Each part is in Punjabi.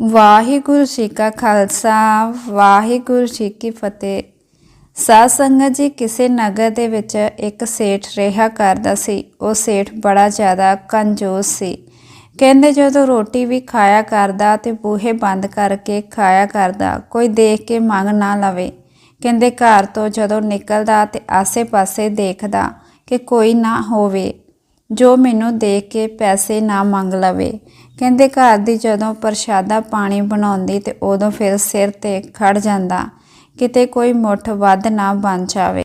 ਵਾਹਿਗੁਰੂ ਜੀ ਕਾ ਖਾਲਸਾ, ਵਾਹਿਗੁਰੂ ਜੀ ਕੀ ਫਤਿਹ। ਸਾਧ ਸੰਗਤ ਜੀ, ਕਿਸੇ ਨਗਰ ਦੇ ਵਿੱਚ ਇੱਕ ਸੇਠ ਰਿਹਾ ਕਰਦਾ ਸੀ। ਉਹ ਸੇਠ ਬੜਾ ਜ਼ਿਆਦਾ ਕੰਜੂਸ ਸੀ। ਕਹਿੰਦੇ ਜਦੋਂ ਰੋਟੀ ਵੀ ਖਾਇਆ ਕਰਦਾ ਤੇ ਬੂਹੇ ਬੰਦ ਕਰਕੇ ਖਾਇਆ ਕਰਦਾ, ਕੋਈ ਦੇਖ ਕੇ ਮੰਗ ਨਾ ਲਵੇ। ਕਹਿੰਦੇ ਘਰ ਤੋਂ ਜਦੋਂ ਨਿਕਲਦਾ ਤੇ ਆਸੇ-ਪਾਸੇ ਦੇਖਦਾ ਕਿ ਕੋਈ ਨਾ ਹੋਵੇ, ਜੋ ਮੈਨੂੰ ਦੇਖ ਕੇ ਪੈਸੇ ਨਾ ਮੰਗ ਲਵੇ। ਕਹਿੰਦੇ ਘਰ ਦੀ ਜਦੋਂ ਪ੍ਰਸ਼ਾਦਾ ਪਾਣੀ ਬਣਾਉਂਦੀ ਤੇ ਉਦੋਂ ਫਿਰ ਸਿਰ ਤੇ ਖੜ ਜਾਂਦਾ, ਕਿਤੇ ਕੋਈ ਮੁੱਠ ਵੱਧ ਨਾ ਬਣ ਜਾਵੇ।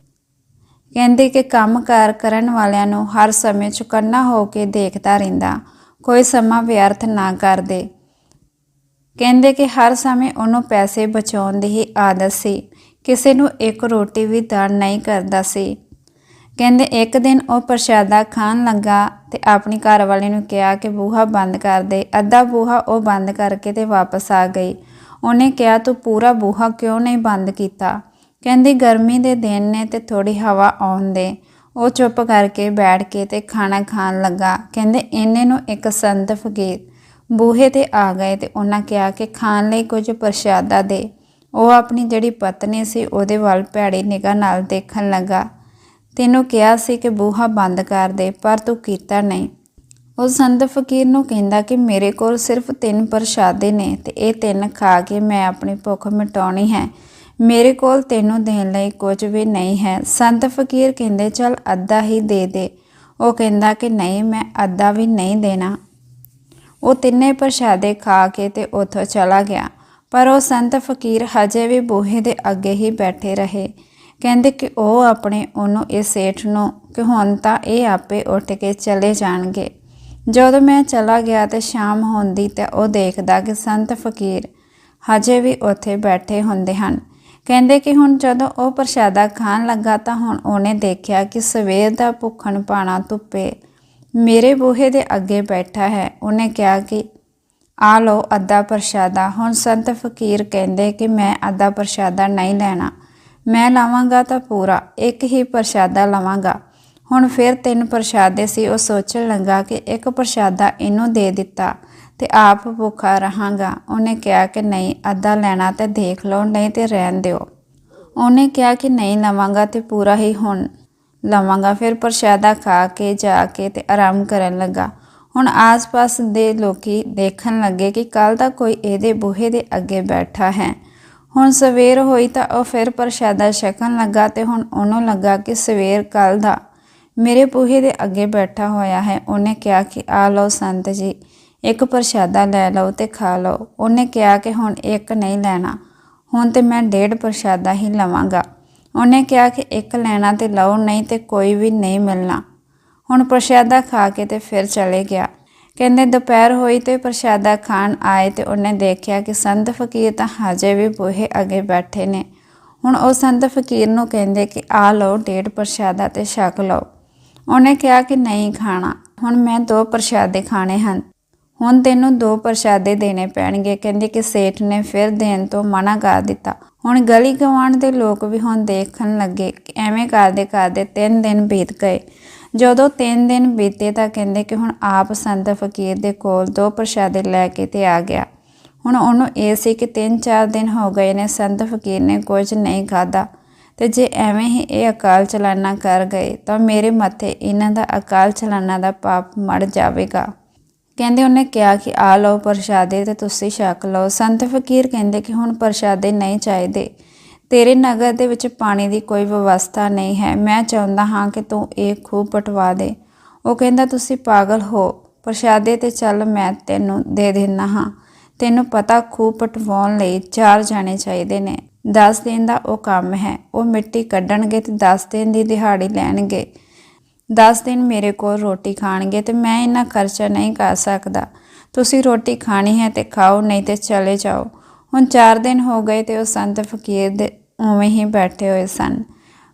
ਕਹਿੰਦੇ ਕਿ ਕੰਮਕਾਰ ਕਰਨ ਵਾਲਿਆਂ ਨੂੰ ਹਰ ਸਮੇਂ ਚੁਕੰਨਾ ਹੋ ਕੇ ਦੇਖਦਾ ਰਹਿੰਦਾ, ਕੋਈ ਸਮਾਂ ਵਿਅਰਥ ਨਾ ਕਰਦੇ। ਕਹਿੰਦੇ ਕਿ ਹਰ ਸਮੇਂ ਉਹਨੂੰ ਪੈਸੇ ਬਚਾਉਣ ਦੀ ਹੀ ਆਦਤ ਸੀ, ਕਿਸੇ ਨੂੰ ਇੱਕ ਰੋਟੀ ਵੀ ਦਾਨ ਨਹੀਂ ਕਰਦਾ ਸੀ। ਕਹਿੰਦੇ ਇੱਕ ਦਿਨ ਉਹ ਪ੍ਰਸ਼ਾਦਾ ਖਾਣ ਲੱਗਾ ਤੇ ਆਪਣੀ ਘਰ ਵਾਲੇ ਨੂੰ ਕਿਹਾ ਕਿ ਬੂਹਾ ਬੰਦ ਕਰ ਦੇ। ਅੱਧਾ ਬੂਹਾ ਉਹ ਬੰਦ ਕਰਕੇ ਤੇ ਵਾਪਸ ਆ ਗਈ। ਉਹਨੇ ਕਿਹਾ, ਤੂੰ ਪੂਰਾ ਬੂਹਾ ਕਿਉਂ ਨਹੀਂ ਬੰਦ ਕੀਤਾ? ਕਹਿੰਦੀ, ਗਰਮੀ ਦੇ ਦਿਨ ਨੇ ਤੇ ਥੋੜੀ ਹਵਾ ਆਉਣ ਦੇ। ਉਹ ਚੁੱਪ ਕਰਕੇ ਬੈਠ ਕੇ ਤੇ ਖਾਣਾ ਖਾਣ ਲੱਗਾ। ਕਹਿੰਦੇ, ਇਹਨੇ ਨੂੰ ਇੱਕ ਸੰਤ ਫਕੀਰ ਬੂਹੇ ਤੇ ਆ ਗਏ ਤੇ ਉਹਨਾਂ ਕਿਹਾ ਕਿ ਖਾਣ ਲਈ ਕੁਝ ਪ੍ਰਸ਼ਾਦਾ ਦੇ। ਉਹ ਆਪਣੀ ਜਿਹੜੀ ਪਤਨੀ ਸੀ ਉਹਦੇ ਵੱਲ ਭੈੜੀ ਨਿਗਾਹ ਨਾਲ ਦੇਖਣ ਲੱਗਾ। ਤੈਨੂੰ ਕਿਹਾ ਸੀ ਕਿ ਬੂਹਾ ਬੰਦ ਕਰ ਦੇ, ਪਰ ਤੂੰ ਕੀਤਾ ਨਹੀਂ। ਉਹ ਸੰਤ ਫਕੀਰ ਨੂੰ ਕਹਿੰਦਾ ਕਿ ਮੇਰੇ ਕੋਲ ਸਿਰਫ ਤਿੰਨ ਪ੍ਰਸ਼ਾਦੇ ਨੇ ਤੇ ਇਹ ਤਿੰਨ ਖਾ ਕੇ ਮੈਂ ਆਪਣੀ ਭੁੱਖ ਮਿਟਾਉਣੀ ਹੈ। ਮੇਰੇ ਕੋਲ ਤੈਨੂੰ ਦੇਣ ਲਈ ਕੁਝ ਵੀ ਨਹੀਂ ਹੈ। ਸੰਤ ਫਕੀਰ ਕਹਿੰਦੇ, ਚਲ ਅੱਧਾ ਹੀ ਦੇ ਦੇ। ਉਹ ਕਹਿੰਦਾ ਕਿ ਨਹੀਂ, ਮੈਂ ਅੱਧਾ ਵੀ ਨਹੀਂ ਦੇਣਾ। ਉਹ ਤਿੰਨੇ ਪ੍ਰਸ਼ਾਦੇ ਖਾ ਕੇ ਤੇ ਉੱਥੋਂ ਚਲਾ ਗਿਆ। ਪਰ ਉਹ ਸੰਤ ਫਕੀਰ ਹਜੇ ਵੀ ਬੂਹੇ ਦੇ ਅੱਗੇ ਹੀ ਬੈਠੇ ਰਹੇ। ਕਹਿੰਦੇ ਕਿ ਉਹ ਆਪਣੇ ਉਹਨੂੰ ਇਹ ਸੇਠ ਨੂੰ ਕਿ ਹੁਣ ਤਾਂ ਇਹ ਆਪੇ ਉੱਠ ਕੇ ਚਲੇ ਜਾਣਗੇ। ਜਦੋਂ ਮੈਂ ਚਲਾ ਗਿਆ ਤੇ ਸ਼ਾਮ ਹੁੰਦੀ ਤੇ ਉਹ ਦੇਖਦਾ ਕਿ ਸੰਤ ਫਕੀਰ ਹਜੇ ਵੀ ਉੱਥੇ ਬੈਠੇ ਹੁੰਦੇ ਹਨ। ਕਹਿੰਦੇ ਕਿ ਹੁਣ ਜਦੋਂ ਉਹ ਪ੍ਰਸ਼ਾਦਾ ਖਾਣ ਲੱਗਾ ਤਾਂ ਹੁਣ ਉਹਨੇ ਦੇਖਿਆ ਕਿ ਸਵੇਰ ਦਾ ਭੁੱਖਣ ਪਾਣਾ ਧੁੱਪੇ ਮੇਰੇ ਬੂਹੇ ਦੇ ਅੱਗੇ ਬੈਠਾ ਹੈ। ਉਹਨੇ ਕਿਹਾ ਕਿ ਆ ਲਓ ਅੱਧਾ ਪ੍ਰਸ਼ਾਦਾ। ਹੁਣ ਸੰਤ ਫਕੀਰ ਕਹਿੰਦੇ ਕਿ ਮੈਂ ਅੱਧਾ ਪ੍ਰਸ਼ਾਦਾ ਨਹੀਂ ਲੈਣਾ। ਮੈਂ ਲਾਵਾਂਗਾ ਤਾਂ ਪੂਰਾ, ਇੱਕ ਹੀ ਪ੍ਰਸ਼ਾਦਾ ਲਵਾਂਗਾ। ਹੁਣ ਫਿਰ ਤਿੰਨ ਪ੍ਰਸ਼ਾਦੇ ਸੀ, ਉਹ ਸੋਚਣ ਲੱਗਾ ਕਿ ਇੱਕ ਪ੍ਰਸ਼ਾਦਾ ਇਹਨੂੰ ਦੇ ਦਿੱਤਾ ਤੇ ਆਪ ਭੁੱਖਾ ਰਹਾਂਗਾ। ਉਹਨੇ ਕਿਹਾ ਕਿ ਨਹੀਂ, ਅੱਧਾ ਲੈਣਾ ਤੇ ਦੇਖ ਲਓ, ਨਹੀਂ ਤੇ ਰਹਿਣ ਦਿਓ। ਉਹਨੇ ਕਿਹਾ ਕਿ ਨਹੀਂ, ਲਵਾਂਗਾ ਤੇ ਪੂਰਾ ਹੀ ਹੁਣ। ਲਵਾਂਗਾ ਫਿਰ ਪ੍ਰਸ਼ਾਦਾ ਖਾ ਕੇ, ਜਾ ਕੇ ਤੇ ਆਰਾਮ ਕਰਨ ਲੱਗਾ। ਹੁਣ ਆਸ-ਪਾਸ ਦੇ ਲੋਕੀ ਦੇਖਣ ਲੱਗੇ ਕਿ ਕੱਲ ਦਾ ਕੋਈ ਇਹਦੇ ਬੂਹੇ ਦੇ ਅੱਗੇ ਬੈਠਾ ਹੈ। ਹੁਣ ਸਵੇਰ ਹੋਈ ਤਾਂ ਉਹ ਫਿਰ ਪ੍ਰਸ਼ਾਦਾ ਛਕਣ ਲੱਗਾ ਤੇ ਹੁਣ ਉਹਨੂੰ ਲੱਗਾ ਕਿ ਸਵੇਰ ਕੱਲ ਦਾ ਮੇਰੇ ਪੂਹੇ ਦੇ ਅੱਗੇ ਬੈਠਾ ਹੋਇਆ ਹੈ। ਉਹਨੇ ਕਿਹਾ ਕਿ ਆ ਲਓ ਸੰਤ ਜੀ, ਇੱਕ ਪ੍ਰਸ਼ਾਦਾ ਲੈ ਲਓ ਤੇ ਖਾ ਲਓ। ਉਹਨੇ ਕਿਹਾ ਕਿ ਹੁਣ ਇੱਕ ਨਹੀਂ ਲੈਣਾ, ਹੁਣ ਤੇ ਮੈਂ ਡੇਢ ਪ੍ਰਸ਼ਾਦਾ ਹੀ ਲਵਾਂਗਾ। ਉਹਨੇ ਕਿਹਾ ਕਿ ਇੱਕ ਲੈਣਾ ਤੇ ਲਓ, ਨਹੀਂ ਤੇ ਕੋਈ ਵੀ ਨਹੀਂ ਮਿਲਣਾ। ਹੁਣ ਪ੍ਰਸ਼ਾਦਾ ਖਾ ਕੇ ਤੇ ਫਿਰ ਚਲੇ ਗਿਆ। ਕਹਿੰਦੇ ਦੁਪਹਿਰ ਹੋਈ ਤੇ ਪ੍ਰਸ਼ਾਦਾ ਖਾਣ ਆਏ ਤੇ ਉਹਨੇ ਦੇਖਿਆ ਕਿ ਸੰਤ ਫਕੀਰ ਤਾਂ ਹਜੇ ਵੀ ਬੂਹੇ ਅੱਗੇ ਬੈਠੇ ਨੇ। ਹੁਣ ਉਹ ਸੰਤ ਫਕੀਰ ਨੂੰ ਕਹਿੰਦੇ ਕਿ ਆ ਲਓ ਡੇਢ ਪ੍ਰਸ਼ਾਦਾ ਤੇ ਛਕ ਲਓ। ਉਹਨੇ ਕਿਹਾ ਕਿ ਨਹੀਂ ਖਾਣਾ। ਹੁਣ ਮੈਂ ਦੋ ਪ੍ਰਸ਼ਾਦੇ ਖਾਣੇ ਹਨ। ਹੁਣ ਤੈਨੂੰ ਦੋ ਪ੍ਰਸ਼ਾਦੇ ਦੇਣੇ ਪੈਣਗੇ। ਕਹਿੰਦੇ ਕਿ ਸੇਠ ਨੇ ਫਿਰ ਦੇਣ ਤੋਂ ਮਨਾ ਕਰ ਦਿੱਤਾ। ਹੁਣ ਗਲੀ ਗਵਾਂਢ ਦੇ ਲੋਕ ਵੀ ਹੁਣ ਦੇਖਣ ਲੱਗੇ ਕਿ ਐਵੇਂ ਕਰਦੇ ਕਰਦੇ ਤਿੰਨ ਦਿਨ ਬੀਤ ਗਏ। ਜਦੋਂ ਤਿੰਨ ਦਿਨ ਬੀਤੇ ਤਾਂ ਕਹਿੰਦੇ ਕਿ ਹੁਣ ਆਪ ਸੰਤ ਫਕੀਰ ਦੇ ਕੋਲ ਦੋ ਪ੍ਰਸ਼ਾਦੇ ਲੈ ਕੇ ਤੇ ਆ ਗਿਆ। ਹੁਣ ਉਹਨੂੰ ਇਹ ਸੀ ਕਿ ਤਿੰਨ ਚਾਰ ਦਿਨ ਹੋ ਗਏ ਨੇ ਸੰਤ ਫਕੀਰ ਨੇ ਕੁਝ ਨਹੀਂ ਖਾਦਾ ਤੇ ਜੇ ਐਵੇਂ ਹੀ ਇਹ ਅਕਾਲ ਚਲਾਨਾ ਕਰ ਗਏ ਤਾਂ ਮੇਰੇ ਮੱਥੇ ਇਹਨਾਂ ਦਾ ਅਕਾਲ ਚਲਾਨਾ ਦਾ ਪਾਪ ਮੜ ਜਾਵੇਗਾ। ਕਹਿੰਦੇ ਉਹਨੇ ਕਿਹਾ ਕਿ ਆ ਲਓ ਪ੍ਰਸ਼ਾਦੇ ਤੇ ਤੁਸੀਂ ਛਕ ਲਓ। ਸੰਤ ਫਕੀਰ ਕਹਿੰਦੇ ਕਿ ਹੁਣ ਪ੍ਰਸ਼ਾਦੇ ਨਹੀਂ ਚਾਹੀਦੇ। ਤੇਰੇ ਨਗਰ ਦੇ ਵਿੱਚ ਪਾਣੀ ਦੀ ਕੋਈ ਵਿਵਸਥਾ ਨਹੀਂ ਹੈ। ਮੈਂ ਚਾਹੁੰਦਾ ਹਾਂ ਕਿ ਤੂੰ ਇਹ ਖੂਹ ਪਟਵਾ ਦੇ। ਉਹ ਕਹਿੰਦਾ, ਤੁਸੀਂ ਪਾਗਲ ਹੋ। ਪ੍ਰਸ਼ਾਦੇ ਤੇ ਚੱਲ ਮੈਂ ਤੈਨੂੰ ਦੇ ਦੇਣਾ ਹਾਂ। ਤੈਨੂੰ ਪਤਾ ਖੂਹ ਪਟਵਾਉਣ ਲਈ ਚਾਰ ਜਾਣੇ ਚਾਹੀਦੇ ਨੇ। 10 ਦਿਨ ਦਾ ਉਹ ਕੰਮ ਹੈ। ਉਹ ਮਿੱਟੀ ਕੱਢਣਗੇ ਤੇ 10 ਦਿਨ ਦੀ ਦਿਹਾੜੀ ਲੈਣਗੇ। 10 ਦਿਨ ਮੇਰੇ ਕੋਲ ਰੋਟੀ ਖਾਣਗੇ ਤੇ ਮੈਂ ਇੰਨਾ ਖਰਚਾ ਨਹੀਂ ਕਰ ਸਕਦਾ। ਤੁਸੀਂ ਰੋਟੀ ਖਾਣੀ ਹੈ ਤੇ ਖਾਓ, ਨਹੀਂ ਤੇ ਚਲੇ ਜਾਓ। ਹੁਣ 4 ਦਿਨ ਹੋ ਗਏ ਤੇ ਉਹ ਸੰਤ ਫਕੀਰ ਦੇ ਉਵੇਂ ਹੀ ਬੈਠੇ ਹੋਏ ਸਨ।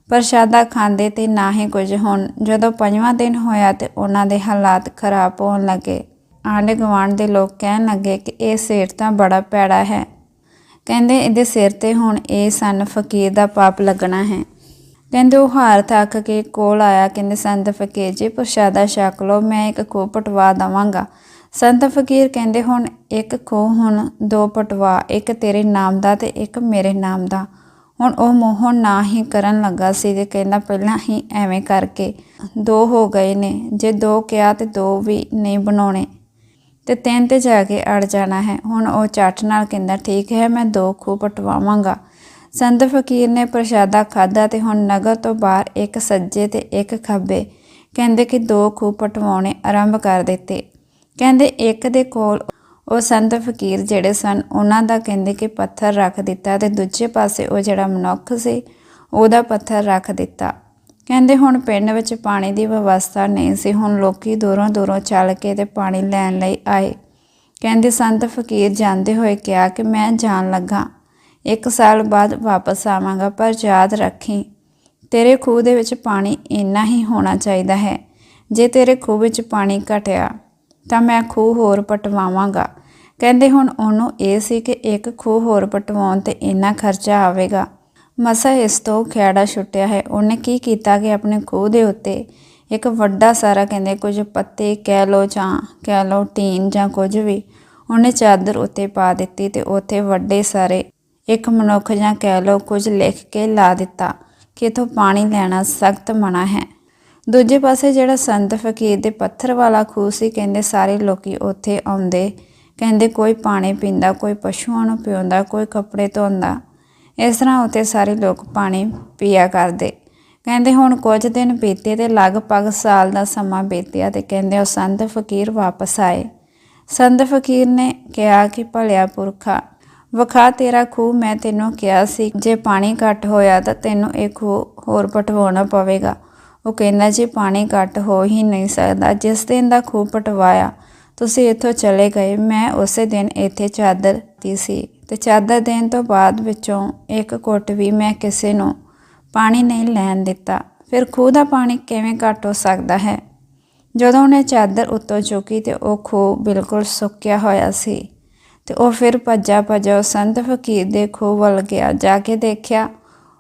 ਪ੍ਰਸ਼ਾਦਾ ਖਾਂਦੇ ਤੇ ਨਾ ਹੀ ਕੁਝ ਹੁਣ। ਜਦੋਂ ਪੰਜਵਾਂ ਦਿਨ ਹੋਇਆ ਤੇ ਉਹਨਾਂ ਦੇ ਹਾਲਾਤ ਖਰਾਬ ਹੋਣ ਲੱਗੇ। ਆਂਢ ਗੁਆਂਢ ਦੇ ਲੋਕ ਕਹਿਣ ਲੱਗੇ ਕਿ ਇਹ ਸਿਰ ਤਾਂ ਬੜਾ ਪੈੜਾ ਹੈ। ਕਹਿੰਦੇ, ਇਹਦੇ ਸਿਰ ਤੇ ਹੁਣ ਇਹ ਸਨ ਫਕੀਰ ਦਾ ਪਾਪ ਲੱਗਣਾ ਹੈ। ਕਹਿੰਦੇ, ਉਹ ਹਾਰ ਥੱਕ ਕੇ ਕੋਲ ਆਇਆ। ਕਹਿੰਦੇ, ਸੰਤ ਫਕੀਰ ਜੀ, ਪ੍ਰਸ਼ਾਦਾ ਛਕ ਲਓ, ਮੈਂ ਇੱਕ ਖੂਹ ਪਟਵਾ ਦਵਾਂਗਾ। ਸੰਤ ਫਕੀਰ ਕਹਿੰਦੇ, ਹੁਣ ਇੱਕ ਖੂਹ, ਹੁਣ ਦੋ ਪਟਵਾ, ਇੱਕ ਤੇਰੇ ਨਾਮ ਦਾ ਤੇ ਇੱਕ ਮੇਰੇ ਨਾਮ ਦਾ। ਹੁਣ ਉਹ ਮੋਹ ਨਾ ਹੀ ਕਰਨ ਲੱਗਾ ਸੀ ਤੇ ਕਹਿੰਦਾ ਪਹਿਲਾਂ ਹੀ ਐਵੇਂ ਕਰਕੇ ਦੋ ਹੋ ਗਏ ਨੇ। ਜੇ ਦੋ ਕਿਹਾ ਤੇ ਦੋ ਵੀ ਨਹੀਂ ਬਣਾਉਣੇ। ਤੇ ਤਿੰਨ ਤੇ ਜਾ ਕੇ ਅੜ ਜਾਣਾ ਹੈ। ਹੁਣ ਉਹ ਚੱਟ ਨਾਲ ਕਹਿੰਦਾ, ਠੀਕ ਹੈ, ਮੈਂ ਦੋ ਖੂਹ ਪਟਵਾਵਾਂਗਾ। ਸੰਤ ਫਕੀਰ ਨੇ ਪ੍ਰਸ਼ਾਦਾ ਖਾਦਾ ਤੇ ਹੁਣ ਨਗਰ ਤੋਂ ਬਾਹਰ ਇੱਕ ਸੱਜੇ ਤੇ ਇੱਕ ਖੱਬੇ ਕਹਿੰਦੇ ਕਿ ਦੋ ਖੂਹ ਪਟਵਾਉਣੇ ਆਰੰਭ ਕਰ ਦਿੱਤੇ। ਕਹਿੰਦੇ, ਇੱਕ ਦੇ ਕੋਲ ਉਹ ਸੰਤ ਫਕੀਰ ਜਿਹੜੇ ਸਨ, ਉਹਨਾਂ ਦਾ ਕਹਿੰਦੇ ਕਿ ਪੱਥਰ ਰੱਖ ਦਿੱਤਾ ਤੇ ਦੂਜੇ ਪਾਸੇ ਉਹ ਜਿਹੜਾ ਮਨੁੱਖ ਸੀ, ਉਹਦਾ ਪੱਥਰ ਰੱਖ ਦਿੱਤਾ। ਕਹਿੰਦੇ ਹੁਣ ਪਿੰਡ ਵਿੱਚ ਪਾਣੀ ਦੀ ਵਿਵਸਥਾ ਨਹੀਂ ਸੀ, ਹੁਣ ਲੋਕੀ ਦੂਰੋਂ ਦੂਰੋਂ ਚੱਲ ਕੇ ਤੇ ਪਾਣੀ ਲੈਣ ਲਈ ਆਏ। ਕਹਿੰਦੇ ਸੰਤ ਫਕੀਰ ਜਾਂਦੇ ਹੋਏ ਕਿਹਾ ਕਿ ਮੈਂ ਜਾਣ ਲੱਗਾ। ਇੱਕ ਸਾਲ ਬਾਅਦ ਵਾਪਸ ਆਵਾਂਗਾ, ਪਰ ਯਾਦ ਰੱਖੀ, ਤੇਰੇ ਖੂਹ ਦੇ ਵਿੱਚ ਪਾਣੀ ਇੰਨਾ ਹੀ ਹੋਣਾ ਚਾਹੀਦਾ ਹੈ, ਜੇ ਤੇਰੇ ਖੂਹ ਵਿੱਚ ਪਾਣੀ ਘਟਿਆ। ਤਾਂ ਮੈਂ ਖੂਹ ਹੋਰ ਪਟਵਾਵਾਂਗਾ। ਕਹਿੰਦੇ ਹੁਣ ਉਹਨੂੰ ਇਹ ਸੀ ਕਿ ਇੱਕ ਖੂਹ ਹੋਰ ਪਟਵਾਉਣ ਤੇ ਇੰਨਾ ਖਰਚਾ ਆਵੇਗਾ। ਮਸਾ ਇਸ ਤੋਂ ਖਿਆੜਾ ਛੁੱਟਿਆ ਹੈ। ਉਹਨੇ ਕੀ ਕੀਤਾ ਕਿ ਆਪਣੇ ਖੂਹ ਦੇ ਉੱਤੇ ਇੱਕ ਵੱਡਾ ਸਾਰਾ ਕਹਿੰਦੇ ਕੁਝ ਪੱਤੇ, ਕਹਿ ਲੋ ਜਾਂ ਕਹਿ ਲੋ ਟੀਨ ਜਾਂ ਕੁਝ ਵੀ ਉਹਨੇ ਚਾਦਰ ਉੱਤੇ ਪਾ ਦਿੱਤੀ ਤੇ ਉੱਥੇ ਵੱਡੇ ਸਾਰੇ ਇੱਕ ਮਨੁੱਖ ਜਾਂ ਕਹਿ ਲੋ ਕੁਝ ਲਿਖ ਕੇ ਲਾ ਦਿੱਤਾ ਕਿ ਇਥੋਂ ਪਾਣੀ ਲੈਣਾ ਸਖਤ ਮਨਾ ਹੈ। ਦੂਜੇ ਪਾਸੇ ਜਿਹੜਾ ਸੰਤ ਫਕੀਰ ਦੇ ਪੱਥਰ ਵਾਲਾ ਖੂਹ ਸੀ, ਕਹਿੰਦੇ ਸਾਰੇ ਲੋਕੀ ਉੱਥੇ ਆਉਂਦੇ। ਕਹਿੰਦੇ ਕੋਈ ਪਾਣੀ ਪੀਂਦਾ, ਕੋਈ ਪਸ਼ੂਆਂ ਨੂੰ ਪਿਉਂਦਾ, ਕੋਈ ਕੱਪੜੇ ਧੋਂਦਾ। ਇਸ ਤਰ੍ਹਾਂ ਉੱਥੇ ਸਾਰੇ ਲੋਕ ਪਾਣੀ ਪੀਆ ਕਰਦੇ। ਕਹਿੰਦੇ ਹੁਣ ਕੁਝ ਦਿਨ ਬੀਤੇ ਤੇ ਲਗਭਗ ਸਾਲ ਦਾ ਸਮਾਂ ਬੀਤਿਆ ਤੇ ਕਹਿੰਦੇ ਉਹ ਸੰਤ ਫਕੀਰ ਵਾਪਸ ਆਏ। ਸੰਤ ਫਕੀਰ ਨੇ ਕਿਹਾ ਕਿ, ਭਲਿਆ ਪੁਰਖਾ, ਵਖਾ ਤੇਰਾ ਖੂਹ, ਮੈਂ ਤੈਨੂੰ ਕਿਹਾ ਸੀ, ਜੇ ਪਾਣੀ ਘੱਟ ਹੋਇਆ ਤਾਂ ਤੈਨੂੰ ਇਹ ਖੂਹ ਹੋਰ ਪਟਵਾਉਣਾ ਪਵੇਗਾ। ਉਹ ਕਹਿੰਦਾ, ਜੀ ਪਾਣੀ ਘੱਟ ਹੋ ਹੀ ਨਹੀਂ ਸਕਦਾ, ਜਿਸ ਦਿਨ ਦਾ ਖੂਹ ਪਟਵਾਇਆ, ਤੁਸੀਂ ਇੱਥੋਂ ਚਲੇ ਗਏ। ਮੈਂ ਉਸੇ ਦਿਨ ਇੱਥੇ ਚਾਦਰ ਦੀ ਸੀ ਤੇ ਚਾਦਰ ਦੇਣ ਤੋਂ ਬਾਅਦ ਵਿੱਚੋਂ ਇੱਕ ਘੁੱਟ ਵੀ ਮੈਂ ਕਿਸੇ ਨੂੰ ਪਾਣੀ ਨਹੀਂ ਲੈਣ ਦਿੱਤਾ। ਫਿਰ ਖੂਹ ਦਾ ਪਾਣੀ ਕਿਵੇਂ ਘੱਟ ਹੋ ਸਕਦਾ ਹੈ? ਜਦੋਂ ਉਹਨੇ ਚਾਦਰ ਉੱਤੋਂ ਚੁੱਕੀ ਤੇ ਉਹ ਖੂਹ ਬਿਲਕੁਲ ਸੁੱਕਿਆ ਹੋਇਆ ਸੀ ਤੇ ਉਹ ਫਿਰ ਭੱਜਾ ਭੱਜਾ ਉਸ ਸੰਤ ਫਕੀਰ ਦੇ ਖੂਹ ਵੱਲ ਗਿਆ। ਜਾ ਕੇ ਦੇਖਿਆ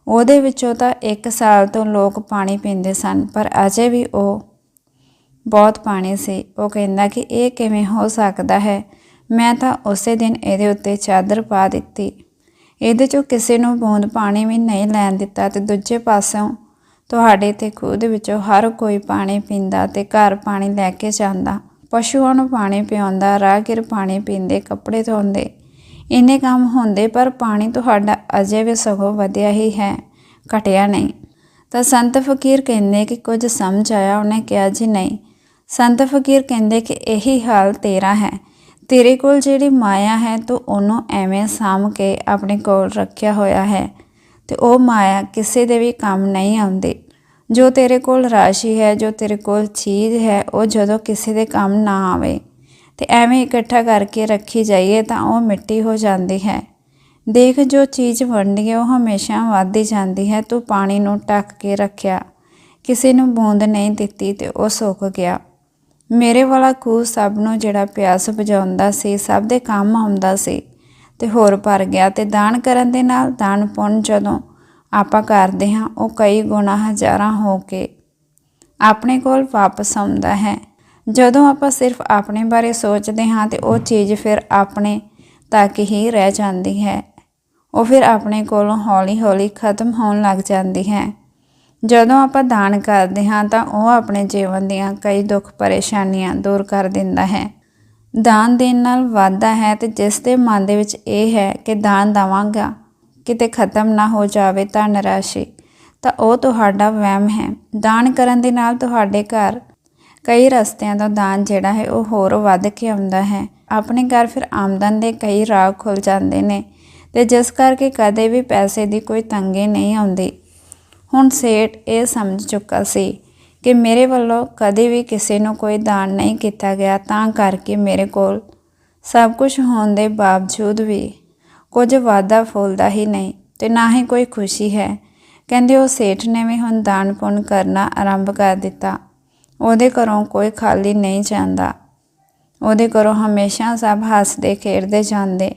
ਉਹਦੇ ਵਿੱਚੋਂ ਤਾਂ 1 ਸਾਲ ਤੋਂ ਲੋਕ ਪਾਣੀ ਪੀਂਦੇ ਸਨ, ਪਰ ਅਜੇ ਵੀ ਉਹ ਬਹੁਤ ਪਾਣੀ ਸੀ। ਉਹ ਕਹਿੰਦਾ ਕਿ ਇਹ ਕਿਵੇਂ ਹੋ ਸਕਦਾ ਹੈ? ਮੈਂ ਤਾਂ ਉਸੇ ਦਿਨ ਇਹਦੇ ਉੱਤੇ ਚਾਦਰ ਪਾ ਦਿੱਤੀ। ਇਹਦੇ ਚੋਂ ਕਿਸੇ ਨੂੰ ਬੂੰਦ ਪਾਣੀ ਵੀ ਨਹੀਂ ਲੈਣ ਦਿੱਤਾ ਤੇ ਦੂਜੇ ਪਾਸਿਓਂ ਤੁਹਾਡੇ ਤੇ ਖੂਹ ਦੇ ਵਿੱਚੋਂ ਹਰ ਕੋਈ ਪਾਣੀ ਪੀਂਦਾ ਤੇ ਘਰ ਪਾਣੀ ਲੈ ਕੇ ਜਾਂਦਾ। ਪਸ਼ੂਆਂ ਨੂੰ ਪਾਣੀ ਪਿਆਉਂਦਾ, ਰਾਹਗੀਰ ਪਾਣੀ ਪੀਂਦੇ, ਕੱਪੜੇ ਧੋਂਦੇ। ਇੰਨੇ ਕੰਮ ਹੁੰਦੇ, ਪਰ ਪਾਣੀ ਤੁਹਾਡਾ ਅਜੇ ਵੀ ਸਗੋਂ ਵਧਿਆ ਹੀ ਹੈ, ਘਟਿਆ ਨਹੀਂ। ਤਾਂ ਸੰਤ ਫਕੀਰ ਕਹਿੰਦੇ ਕਿ ਕੁਝ ਸਮਝ ਆਇਆ, ਉਹਨੇ ਕਿਹਾ, ਜੀ ਨਹੀਂ। ਸੰਤ ਫਕੀਰ ਕਹਿੰਦੇ ਕਿ ਇਹੀ ਹਾਲ ਤੇਰਾ ਹੈ। ਤੇਰੇ ਕੋਲ ਜਿਹੜੀ ਮਾਇਆ ਹੈ, ਤੂੰ ਉਹਨੂੰ ਐਵੇਂ ਸਾਂਭ ਕੇ ਆਪਣੇ ਕੋਲ ਰੱਖਿਆ ਹੋਇਆ ਹੈ। ਤੇ ਉਹ ਮਾਇਆ ਕਿਸੇ ਦੇ ਵੀ ਕੰਮ ਨਹੀਂ ਆਉਂਦੀ। ਜੋ ਤੇਰੇ ਕੋਲ ਰਾਸ਼ੀ ਹੈ, ਜੋ ਤੇਰੇ ਕੋਲ ਚੀਜ਼ ਹੈ, ਉਹ ਜਦੋਂ ਕਿਸੇ ਦੇ ਕੰਮ ਨਾ ਆਵੇ ਤੇ ਐਵੇਂ ਇਕੱਠਾ ਕਰਕੇ ਰੱਖੀ ਜਾਈਏ ਤਾਂ ਉਹ ਮਿੱਟੀ ਹੋ ਜਾਂਦੀ ਹੈ। ਦੇਖ ਜੋ ਚੀਜ਼ ਬਣਦੀ ਹੈ, ਉਹ ਹਮੇਸ਼ਾ ਵੱਧਦੀ ਜਾਂਦੀ ਹੈ। ਤੂੰ ਪਾਣੀ ਨੂੰ ਟੱਕ ਕੇ ਰੱਖਿਆ, ਕਿਸੇ ਨੂੰ ਬੂੰਦ ਨਹੀਂ ਦਿੱਤੀ ਤੇ ਉਹ ਸੁੱਕ ਗਿਆ। ਮੇਰੇ ਵਾਲਾ ਖੂਹ ਸਭ ਨੂੰ ਜਿਹੜਾ ਪਿਆਸ ਬੁਝਾਉਂਦਾ ਸੀ, ਸਭ ਦੇ ਕੰਮ ਆਉਂਦਾ ਸੀ ਤੇ ਹੋਰ ਭਰ ਗਿਆ ਤੇ ਦਾਨ ਕਰਨ ਦੇ ਨਾਲ ਦਾਨ ਪੁੰਨ ਜਦੋਂ ਆਪਾਂ ਕਰਦੇ ਹਾਂ, ਉਹ ਕਈ ਗੁਣਾ ਹਜ਼ਾਰਾਂ ਹੋ ਕੇ ਆਪਣੇ ਕੋਲ ਵਾਪਸ ਆਉਂਦਾ ਹੈ। ਜਦੋਂ ਆਪਾਂ ਸਿਰਫ ਆਪਣੇ ਬਾਰੇ ਸੋਚਦੇ ਹਾਂ ਤੇ ਉਹ ਚੀਜ਼ ਫਿਰ ਆਪਣੇ ਤੱਕ ਹੀ ਰਹਿ ਜਾਂਦੀ ਹੈ। ਉਹ ਫਿਰ ਆਪਣੇ ਕੋਲੋਂ ਹੌਲੀ-ਹੌਲੀ ਖਤਮ ਹੋਣ ਲੱਗ ਜਾਂਦੀ ਹੈ। ਜਦੋਂ ਆਪਾਂ ਦਾਨ ਕਰਦੇ ਹਾਂ ਤਾਂ ਉਹ ਆਪਣੇ ਜੀਵਨ ਦੀਆਂ ਕਈ ਦੁੱਖ ਪਰੇਸ਼ਾਨੀਆਂ ਦੂਰ ਕਰ ਦਿੰਦਾ ਹੈ। ਦਾਨ ਦੇਣ ਨਾਲ ਵਾਧਾ ਹੈ ਤੇ ਜਿਸ ਦੇ ਮਨ ਦੇ ਵਿੱਚ ਇਹ ਹੈ ਕਿ ਦਾਨ ਦਵਾਂਗਾ, ਕਿਤੇ ਖਤਮ ਨਾ ਹੋ ਜਾਵੇ ਤਾਂ ਨਿਰਾਸ਼ੀ ਤਾਂ ਉਹ ਤੁਹਾਡਾ ਵਹਿਮ ਹੈ। ਦਾਨ ਕਰਨ ਦੇ ਨਾਲ ਤੁਹਾਡੇ ਘਰ ਕਈ ਰਸਤਿਆਂ ਤੋਂ ਦਾਨ ਜਿਹੜਾ ਹੈ ਉਹ ਹੋਰ ਵੱਧ ਕੇ ਆਉਂਦਾ ਹੈ। ਆਪਣੇ ਘਰ ਫਿਰ ਆਮਦਨ ਦੇ ਕਈ ਰਾਹ ਖੁੱਲ ਜਾਂਦੇ ਨੇ ਤੇ ਜਿਸ ਕਰਕੇ ਕਦੇ ਵੀ ਪੈਸੇ ਦੀ ਕੋਈ ਤੰਗੀ ਨਹੀਂ ਆਉਂਦੀ। ਹੁਣ ਸੇਠ ਇਹ ਸਮਝ ਚੁੱਕਾ ਸੀ ਕਿ ਮੇਰੇ ਵੱਲੋਂ ਕਦੇ ਵੀ ਕਿਸੇ ਨੂੰ ਕੋਈ ਦਾਨ ਨਹੀਂ ਕੀਤਾ ਗਿਆ, ਤਾਂ ਕਰਕੇ ਮੇਰੇ ਕੋਲ ਸਭ ਕੁਝ ਹੋਣ ਦੇ ਬਾਵਜੂਦ ਵੀ ਕੁਝ ਵਾਦਾ ਫੁੱਲਦਾ ਹੀ ਨਹੀਂ ਤੇ ਨਾ ਹੀ ਕੋਈ ਖੁਸ਼ੀ ਹੈ। ਕਹਿੰਦੇ ਉਹ ਸੇਠ ਨੇ ਵੀ ਹੁਣ ਦਾਨ ਪੁੰਨ ਕਰਨਾ ਆਰੰਭ ਕਰ ਦਿੱਤਾ। ਉਹਦੇ ਘਰੋਂ ਕੋਈ ਖਾਲੀ ਨਹੀਂ ਜਾਂਦਾ ਉਹਦੇ ਘਰੋਂ ਹਮੇਸ਼ਾ ਸਭ ਹੱਸਦੇ ਖੇਡਦੇ ਜਾਂਦੇ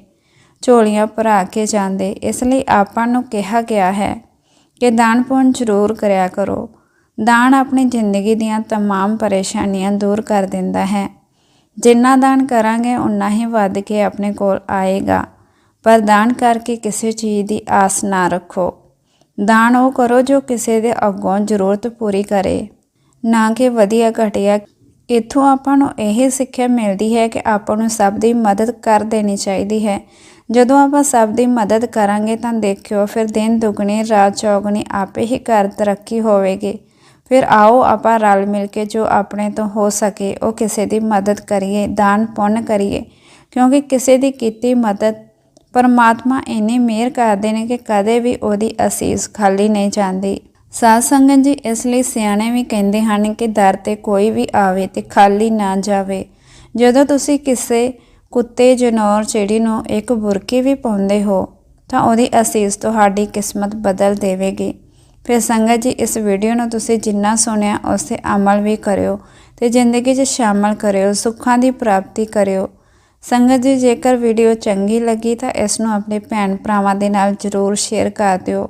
ਝੋਲੀਆਂ ਭਰਾ ਕੇ ਜਾਂਦੇ ਇਸ ਲਈ ਆਪਾਂ ਨੂੰ ਕਿਹਾ ਗਿਆ ਹੈ ਕਿ ਦਾਨ ਪੁੰਨ ਜ਼ਰੂਰ ਕਰਿਆ ਕਰੋ ਦਾਨ ਆਪਣੀ ਜ਼ਿੰਦਗੀ ਦੀਆਂ तमाम ਪਰੇਸ਼ਾਨੀਆਂ ਦੂਰ ਕਰ ਦਿੰਦਾ ਹੈ ਜਿੰਨਾ ਦਾਨ ਕਰਾਂਗੇ ਉਨਾ ਹੀ ਵੱਧ ਕੇ ਆਪਣੇ ਕੋਲ ਆਏਗਾ ਪਰ ਦਾਨ ਕਰਕੇ ਕਿਸੇ ਚੀਜ਼ ਦੀ ਆਸ ਨਾ ਰੱਖੋ ਦਾਨ ਉਹ ਕਰੋ ਜੋ ਕਿਸੇ ਦੇ ਅੱਗੋਂ ਜ਼ਰੂਰਤ ਪੂਰੀ ਕਰੇ ਨਾ ਕਿ ਵਧੀਆ ਘਟਿਆ। ਇੱਥੋਂ ਆਪਾਂ ਨੂੰ ਇਹ ਸਿੱਖਿਆ ਮਿਲਦੀ ਹੈ ਕਿ ਆਪਾਂ ਨੂੰ ਸਭ ਦੀ ਮਦਦ ਕਰ ਦੇਣੀ ਚਾਹੀਦੀ ਹੈ। ਜਦੋਂ ਆਪਾਂ ਸਭ ਦੀ ਮਦਦ ਕਰਾਂਗੇ ਤਾਂ ਦੇਖਿਓ, ਫਿਰ ਦਿਨ ਦੁਗਣੀ, ਰਾਤ ਚੌਗਣੀ ਆਪੇ ਹੀ ਘਰ ਤਰੱਕੀ ਹੋਵੇਗੀ। ਫਿਰ ਆਓ ਆਪਾਂ ਰਲ ਮਿਲ ਕੇ ਜੋ ਆਪਣੇ ਤੋਂ ਹੋ ਸਕੇ, ਉਹ ਕਿਸੇ ਦੀ ਮਦਦ ਕਰੀਏ, ਦਾਨ ਪੁੰਨ ਕਰੀਏ। ਕਿਉਂਕਿ ਕਿਸੇ ਦੀ ਕੀਤੀ ਮਦਦ, ਪਰਮਾਤਮਾ ਇੰਨੀ ਮਿਹਰ ਕਰਦੇ ਨੇ ਕਿ ਕਦੇ ਵੀ ਉਹਦੀ ਅਸੀਸ ਖਾਲੀ ਨਹੀਂ ਜਾਂਦੀ। ਸਾਧ ਸੰਗਤ ਜੀ, ਇਸ ਲਈ ਸਿਆਣੇ ਵੀ ਕਹਿੰਦੇ ਹਨ ਕਿ ਦਰ ਤੇ ਕੋਈ ਵੀ ਆਵੇ ਤੇ ਖਾਲੀ ਨਾ ਜਾਵੇ। ਜਦੋਂ ਤੁਸੀਂ ਕਿਸੇ ਕੁੱਤੇ, ਜਨੌਰ, ਚਿੜੀ ਨੂੰ ਇੱਕ ਬੁਰਕੀ ਵੀ ਪਾਉਂਦੇ ਹੋ, ਤਾਂ ਉਹਦੀ ਅਸੀਸ ਤੁਹਾਡੀ ਕਿਸਮਤ ਬਦਲ ਦੇਵੇਗੀ। ਫਿਰ ਸੰਗਤ ਜੀ, ਇਸ ਵੀਡੀਓ ਨੂੰ ਤੁਸੀਂ ਜਿੰਨਾ ਸੁਣਿਆ, ਉਸ ਤੇ ਅਮਲ ਵੀ ਕਰਿਓ ਤੇ ਜ਼ਿੰਦਗੀ 'ਚ ਸ਼ਾਮਲ ਕਰਿਓ, ਸੁੱਖਾਂ ਦੀ ਪ੍ਰਾਪਤੀ ਕਰਿਓ। ਸੰਗਤ ਜੀ, ਜੇਕਰ ਵੀਡੀਓ ਚੰਗੀ ਲੱਗੀ ਤਾਂ ਇਸ ਨੂੰ ਆਪਣੇ ਭੈਣ ਭਰਾਵਾਂ ਦੇ ਨਾਲ ਜਰੂਰ ਸ਼ੇਅਰ ਕਰ ਦਿਓ।